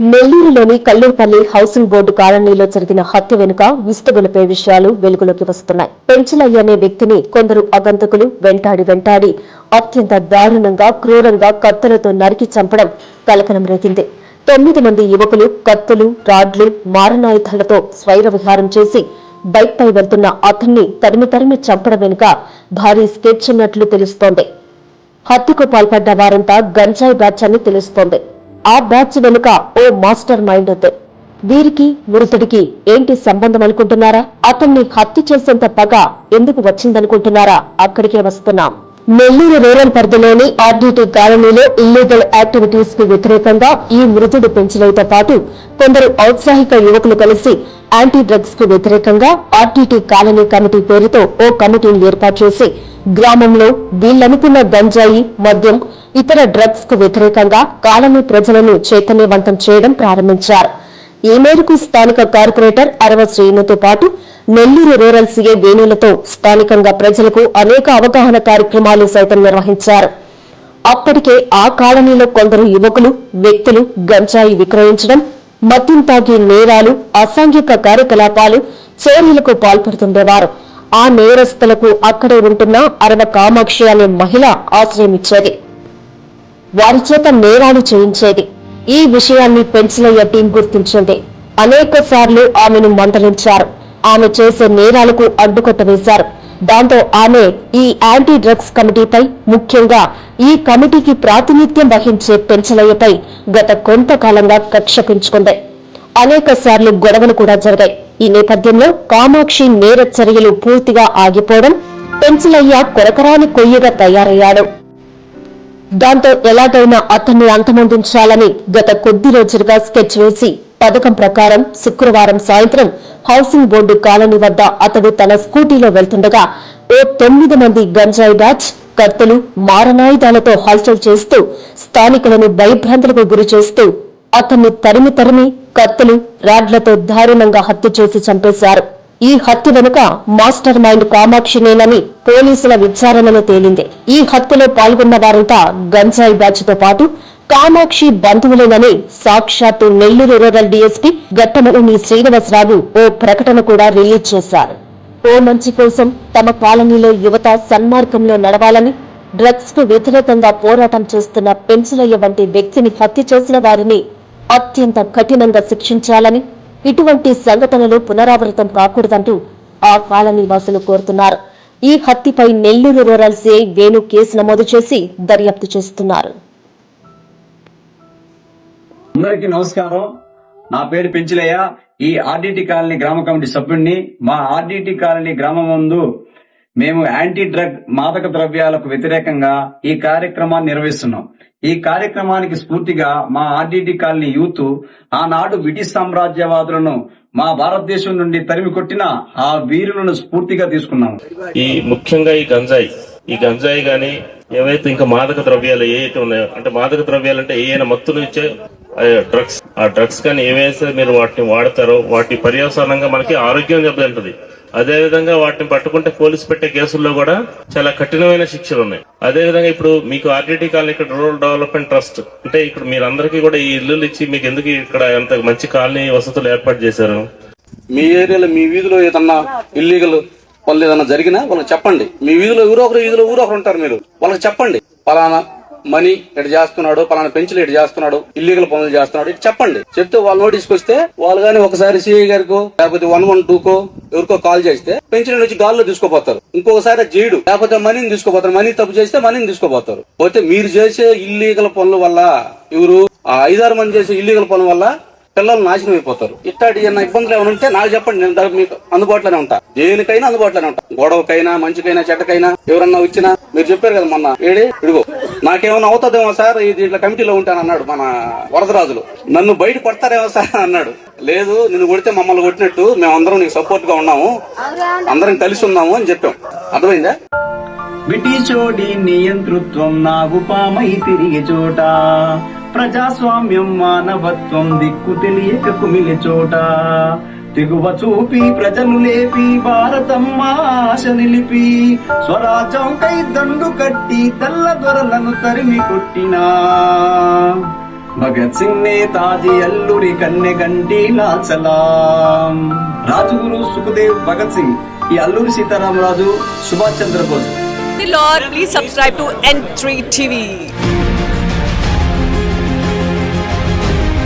నెల్లూరులోని Kallurupalli housing board కాలనీలో జరిగిన హత్య వెనుక విస్తుగొలిపే విషయాలు వెలుగులోకి వస్తున్నాయి. పెంచలయ్య అనే వ్యక్తిని కొందరు అగంతకులు వెంటాడి వెంటాడి అత్యంత దారుణంగా క్రూరంగా కత్తులతో నరికి చంపడం కలకలం రేగింది తొమ్మిది మంది యువకులు కత్తులు రాడ్లు మారణాయుధాలతో స్వైర విహారం చేసి బైక్పై వెళ్తున్న అతన్ని తరిమి తరిమి చంపడం వెనుక భారీ స్కెచ్ ఉన్నట్లు తెలుస్తోంది. హత్యకు పాల్పడ్డ వారంతా గంజాయి బ్యాచ్ అని తెలుస్తోంది. ఆ బ్యాచ్ వెనుక ఓ మాస్టర్ మైండ్ ఉంది. వీరికి మృతుడికి ఏంటి సంబంధం అనుకుంటున్నారా? అతన్ని హత్య చేసేంత పగ ఎందుకు వచ్చిందనుకుంటున్నారా? అక్కడికే వస్తున్నాం. నెల్లూరు రూరల్ పరిధిలోని ఆర్డీటీ కాలనీలో ఇల్లీగల్ యాక్టివిటీస్కు వ్యతిరేకంగా ఈ మృతుడు పెంచడంతో పాటు కొందరు ఔత్సాహిక యువకులు కలిసి యాంటీ డ్రగ్స్కు వ్యతిరేకంగా ఆర్టీటీ కాలనీ కమిటీ పేరుతో ఓ కమిటీని ఏర్పాటు చేసి గ్రామంలో వీళ్ళనుకున్న గంజాయి మద్యం ఇతర డ్రగ్స్కు వ్యతిరేకంగా కాలనీ ప్రజలను చైతన్యవంతం చేయడం ప్రారంభించారు. ఈ మేరకు స్థానిక కార్పొరేటర్ అరవ శ్రీనుతో పాటు నెల్లూరు రూరల్ సీఏ వేణులతో స్థానికంగా ప్రజలకు అనేక అవగాహన కార్యక్రమాలు సైతం నిర్వహించారు. అప్పటికే ఆ కాలనీలో కొందరు యువకులు వ్యక్తులు గంజాయి విక్రయించడం మద్యం తాగి నేరాలు అసాంఘిక కార్యకలాపాలు చోరీలకు పాల్పడుతుండేవారు. ఆ నేరస్తులకు అక్కడే ఉంటున్న అరవ కామాక్షి అనే మహిళ ఆశ్రయమిచ్చేది. వారి చేత నేరాలు చేయించేది. ఈ విషయాన్ని పెన్సిలయ్య టీం గుర్తించింది. అనేక సార్లు ఆమెను మందలించారు. ఆమె చేసే నేరాలకు అడ్డుకట్ట వేశారు. దాంతో ఆమె ఈ యాంటీ డ్రగ్స్ కమిటీపై ముఖ్యంగా ఈ కమిటీకి ప్రాతినిధ్యం వహించే పెన్సిలయ్యపై గత కొంతకాలంగా కక్ష పెంచుకుంది. అనేక సార్లు గొడవలు కూడా జరిగాయి. ఈ నేపథ్యంలో కామాక్షి నేర చర్యలు పూర్తిగా ఆగిపోవడం పెన్సిలయ్య కొరకరాని కొయ్యగా తయారయ్యాడు. దాంతో ఎలాగైనా అతన్ని అంతమొందించాలని గత కొద్ది రోజులుగా స్కెచ్ వేసి పథకం ప్రకారం శుక్రవారం సాయంత్రం హౌసింగ్ బోర్డు కాలనీ వద్ద అతడు తన స్కూటీలో వెళ్తుండగా ఓ తొమ్మిది మంది గంజాయి బ్యాచ్ కర్తలు మారణాయుధాలతో హల్చల్ చేస్తూ స్థానికులను భయభ్రాంతులకు గురి చేస్తూ అతన్ని తరిమి తరిమి కత్తులు రాడ్లతో దారుణంగా హత్య చేసి చంపేశారు. ఈ హత్య వెనుక మాస్టర్ మైండ్ కామాక్షినేనని పోలీసుల విచారణలో తేలింది. ఈ హత్యలో పాల్గొన్న వారంతా గంజాయి బ్యాచ్తో పాటు కామాక్షి బంధువులేనని సాక్షాత్తు నెల్లూరు రూరల్ డీఎస్పీ గట్టమలని శ్రీనివాసరావు ఓ ప్రకటన కూడా రిలీజ్ చేశారు. ఓ మంచి కోసం తమ కాలనీలో యువత సన్మార్గంలో నడవాలని డ్రగ్స్కు వ్యతిరేకంగా పోరాటం చేస్తున్న పెన్సిలయ్య వంటి వ్యక్తిని హత్య చేసిన వారిని అత్యంత కఠినంగా శిక్షించాలని ఇటువంటి సంఘటనలు పునరావృతం కాకూడదంటూ ఆ కాలనీ వాసులు కోరుతున్నారు. ఈ హత్యపై Nellore rural CI Venu case నమోదు చేసి దర్యాప్తు చేస్తున్నారు. అందరికీ నమస్కారం. నా పేరు పెంచిలయ్య. ఈ ఆర్డిటి కాలనీ గ్రామ కమిటీ సభ్యుడిని మా ఆర్డిటి కాలనీ గ్రామం ముందు మేము యాంటీ డ్రగ్ మాదక ద్రవ్యాలకు వ్యతిరేకంగా ఈ కార్యక్రమాన్ని నిర్వహిస్తున్నాం. ఈ కార్యక్రమానికి స్ఫూర్తిగా మా ఆర్డిటి కాలనీ యూత్ ఆనాడు బ్రిటిష్ సామ్రాజ్యవాదులను మా భారతదేశం నుండి తరిమి కొట్టిన ఆ వీరులను స్ఫూర్తిగా తీసుకున్నాం ఈ ముఖ్యంగా ఈ గంజాయి. ఈ గంజాయి గాని ఏవైతే ఇంకా మాదక ద్రవ్యాలు ఏవైతే ఉన్నాయో అంటే మాదక ద్రవ్యాలు అంటే ఏమైనా మత్తులు ఇచ్చే డ్రగ్స్ ఆ డ్రగ్స్ కానీ ఏవైతే మీరు వాటిని వాడతారో వాటి పర్యవసానంగా మనకి ఆరోగ్యం దెబ్బతింటది. అదే విధంగా వాటిని పట్టుకుంటే పోలీసు పెట్టే కేసుల్లో కూడా చాలా కఠినమైన శిక్షలు ఉన్నాయి. అదే విధంగా ఇప్పుడు మీకు ఆర్టీటీ కాలనీ ఇక్కడ రూరల్ డెవలప్మెంట్ ట్రస్ట్ అంటే ఇప్పుడు మీరందరికీ కూడా ఈ ఇల్లులు ఇచ్చి మీకు ఎందుకు ఇక్కడ ఎంత మంచి కాలనీ వసతులు ఏర్పాటు చేశారు? మీ ఏరియాలో మీ వీధిలో ఏదన్నా ఇల్లీగల్ వాళ్ళు ఏదన్నా జరిగినా వాళ్ళకి చెప్పండి. మీ వీధిలో ఎవరో ఒకరు వీధిలో ఊరో ఒకరు ఉంటారు మీరు. వాళ్ళకి చెప్పండి. పలానా మనీ ఇటు చేస్తున్నాడు పలానా పెంచులు ఇటు చేస్తున్నాడు ఇల్లీగల్ పనులు చేస్తున్నాడు. ఇటు చెప్పండి. చెప్తే వాళ్ళు నోటీస్కి వస్తే వాళ్ళు కానీ ఒకసారి సిఐ గారికో లేకపోతే వన్ వన్ టూ కో ఎవరికో కాల్ చేస్తే పెన్షన్ వచ్చి గాల్లో తీసుకోపోతారు. ఇంకొకసారి చేయడు లేకపోతే మనీని తీసుకోపోతారు. మనీ తప్పు చేస్తే మనీని తీసుకోపోతారు. పోతే మీరు చేసే ఇల్లీగల్ పనుల వల్ల ఎవరు? ఆ ఐదారు మంది చేసే ఇల్లీగల్ పనుల వల్ల పిల్లలు నాశనం అయిపోతారు. ఇట్లాంటి ఏమైనా ఇబ్బందులు ఏమైనా ఉంటే నాకు చెప్పండి. నేను మీకు అందుబాటులోనే ఉంటా. దేనికైనా అందుబాటులోనే ఉంటా. గొడవకైనా మంచికైనా చెడ్డకైనా ఎవరన్నా వచ్చినా మీరు చెప్పారు కదా మొన్న. ఏడే? విడుగో నాకేమైనా అవుతుందేమో సార్ ఇది ఇట్లా కమిటీలో ఉంటాను అన్నాడు మన వరదరాజులు. నన్ను బయట కొడతారేమో సార్ అన్నాడు. లేదు నిన్ను కొడితే మమ్మల్ని కొట్టినట్టు మేమందరం నీకు సపోర్ట్గా ఉన్నాము. అందరం కలిసి ఉన్నాము అని చెప్పాం. అర్థమైందా? బ్రిటిషోడి నియంతృత్వం నాగుపామై తిరిగి చోట. ప్రజాస్వామ్యం మానవత్వం దిక్కు తెలియక కుమిలి చోట. దిగువ చూపి ప్రజలు లేపి భారతమ్మ ఆశ నిలిపి. స్వరాజ్యం కై దండు కట్టి తెల్ల దొరలను తరిమి కొట్టినా. భగత్ సింగ్ నేతాజీ అల్లూరి కన్నె గంటి లాచలాం రాజుగురు సుఖదేవ్ భగత్ సింగ్ ఈ Alluri Sitaramaraju Subhash Chandrabose. The Lord, please subscribe to N3 TV.